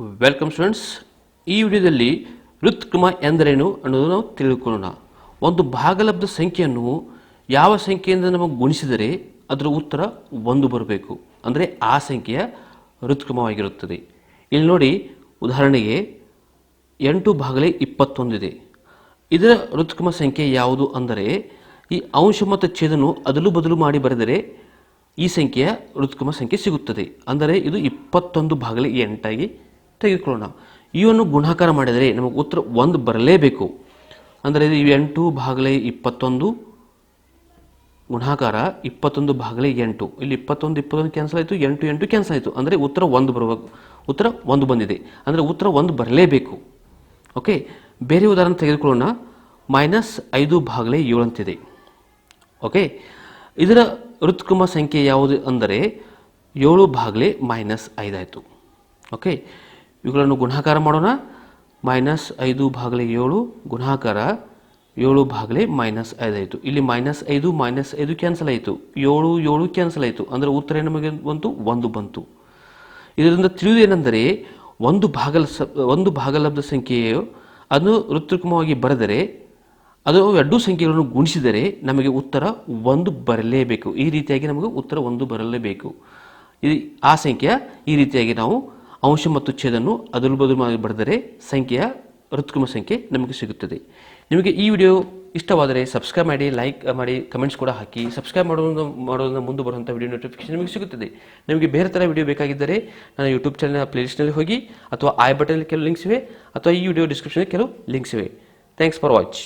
Welcome students ಈ ವಿಡಿಯೋದಲ್ಲಿ ಹೃತ್ಕ್ರಮ ಎಂದರೇನು ಅನ್ನೋದು ನಾವು ತಿಳಿದುಕೊಳ್ಳೋಣ ಒಂದು ಭಾಗಲಬ್ಧ ಸಂಖ್ಯೆಯನ್ನು ಯಾವ ಸಂಖ್ಯೆಯಿಂದ ನಮಗೆ ಗುಣಿಸಿದರೆ ಅದರ ಉತ್ತರ ಒಂದು ಬರಬೇಕು. ಅಂದರೆ ಆ ಸಂಖ್ಯೆಯ ಹೃತ್ಕ್ರಮವಾಗಿರುತ್ತದೆ ಇಲ್ಲಿ ನೋಡಿ ಉದಾಹರಣೆಗೆ ಎಂಟು ಭಾಗಲೇ ಇಪ್ಪತ್ತೊಂದಿದೆ ಇದರ ಹೃತ್ಕ್ರಮ ಸಂಖ್ಯೆ ಯಾವುದು ಅಂದರೆ ಈ ಅಂಶ ಮತ್ತು ಛೇದನು ಅದಲು ಬದಲು ಮಾಡಿ ಬರೆದರೆ ಈ ಸಂಖ್ಯೆಯ ಹೃತ್ಕ್ರಮ ಸಂಖ್ಯೆ ಸಿಗುತ್ತದೆ. ಅಂದರೆ ಇದು ಇಪ್ಪತ್ತೊಂದು ಭಾಗಲೇ ಎಂಟಾಗಿ ತೆಗೆದುಕೊಳ್ಳೋಣ ಇವನ್ನು ಗುಣಾಕಾರ ಮಾಡಿದರೆ ನಮಗೆ ಉತ್ತರ ಒಂದು ಬರಲೇಬೇಕು. ಅಂದರೆ ಇದು ಎಂಟು ಭಾಗಲೇ ಇಪ್ಪತ್ತೊಂದು, ಗುಣಾಕಾರ ಇಪ್ಪತ್ತೊಂದು ಭಾಗಲೇ ಎಂಟು. ಇಲ್ಲಿ ಇಪ್ಪತ್ತೊಂದು ಇಪ್ಪತ್ತೊಂದು ಕ್ಯಾನ್ಸಲ್ ಆಯಿತು, ಎಂಟು ಎಂಟು ಕ್ಯಾನ್ಸಲ್ ಆಯಿತು. ಅಂದರೆ ಉತ್ತರ ಒಂದು ಬರಬೇಕು ಉತ್ತರ ಒಂದು ಬಂದಿದೆ. ಅಂದರೆ ಉತ್ತರ ಒಂದು ಬರಲೇಬೇಕು. ಓಕೆ? ಬೇರೆ ಉದಾಹರಣೆ ತೆಗೆದುಕೊಳ್ಳೋಣ. ಮೈನಸ್ ಐದು ಭಾಗಲೇ ಏಳು ಅಂತಿದೆ. ಓಕೆ? ಇದರ ಋತ್ಕುಮ ಸಂಖ್ಯೆ ಯಾವುದು ಅಂದರೆ ಏಳು ಭಾಗಲೇ ಮೈನಸ್ ಐದಾಯಿತು ಓಕೆ? ಇವುಗಳನ್ನು ಗುಣಾಕಾರ ಮಾಡೋಣ. ಮೈನಸ್ ಐದು ಭಾಗಲೆ ಏಳು, ಗುಣಾಕಾರ ಏಳು ಭಾಗಲೆ ಮೈನಸ್ ಐದಾಯಿತು ಇಲ್ಲಿ ಮೈನಸ್ ಐದು ಮೈನಸ್ ಐದು ಕ್ಯಾನ್ಸಲ್ ಆಯಿತು. ಏಳು ಏಳು ಕ್ಯಾನ್ಸಲ್ ಆಯಿತು. ಅಂದರೆ ಉತ್ತರ ನಮಗೆ ಬಂತು? ಒಂದು ಬಂತು. ಇದರಿಂದ ತಿಳಿಯುವುದೇನೆಂದರೆ ಒಂದು ಭಾಗಲ ಸ, ಒಂದು ಭಾಗಲಬ್ಧ ಸಂಖ್ಯೆಯು ಅದನ್ನು ಋತುಕ್ರಮವಾಗಿ ಬರೆದರೆ, ಅದು ಎರಡೂ ಸಂಖ್ಯೆಗಳನ್ನು ಗುಣಿಸಿದರೆ ನಮಗೆ ಉತ್ತರ ಒಂದು ಬರಲೇಬೇಕು. ಈ ರೀತಿಯಾಗಿ ನಮಗೆ ಉತ್ತರ ಒಂದು ಬರಲೇಬೇಕು. ಈ, ಆ ಸಂಖ್ಯೆ ಈ ರೀತಿಯಾಗಿ ನಾವು ಅಂಶ ಮತ್ತು ಛೇದನ್ನು ಅದಲು ಬದಲು ಬರೆದರೆ ಸಂಖ್ಯೆಯ ಋತುಕುಮ ಸಂಖ್ಯೆ ನಮಗೆ ಸಿಗುತ್ತದೆ. ನಿಮಗೆ ಈ ವಿಡಿಯೋ ಇಷ್ಟವಾದರೆ ಸಬ್ಸ್ಕ್ರೈಬ್ ಮಾಡಿ ಲೈಕ್ ಮಾಡಿ ಕಮೆಂಟ್ಸ್ ಕೂಡ ಹಾಕಿ. ಸಬ್ಸ್ಕ್ರೈಬ್ ಮಾಡೋದನ್ನು ಮಾಡೋದನ್ನು ಮುಂದೆ ಬರುವಂಥ ವಿಡಿಯೋ ನೋಟಿಫಿಕೇಶನ್ ನಿಮಗೆ ಸಿಗುತ್ತದೆ. ನಿಮಗೆ ಬೇರೆ ಥರ ವಿಡಿಯೋ ಬೇಕಾಗಿದ್ದರೆ ನನ್ನ ಯೂಟ್ಯೂಬ್ ಚಾನಲ್ ಪ್ಲೇಲಿಸ್ಟ್ನಲ್ಲಿ ಹೋಗಿ ಅಥವಾ ಐ ಬಟನ್ ಕೆಲವು ಲಿಂಕ್ಸ್ ಇವೆ ಅಥವಾ ಈ ವಿಡಿಯೋ ಡಿಸ್ಕ್ರಿಪ್ಷನ್ ಕೆಲವು ಲಿಂಕ್ಸ್ ಇವೆ. Thanks for watch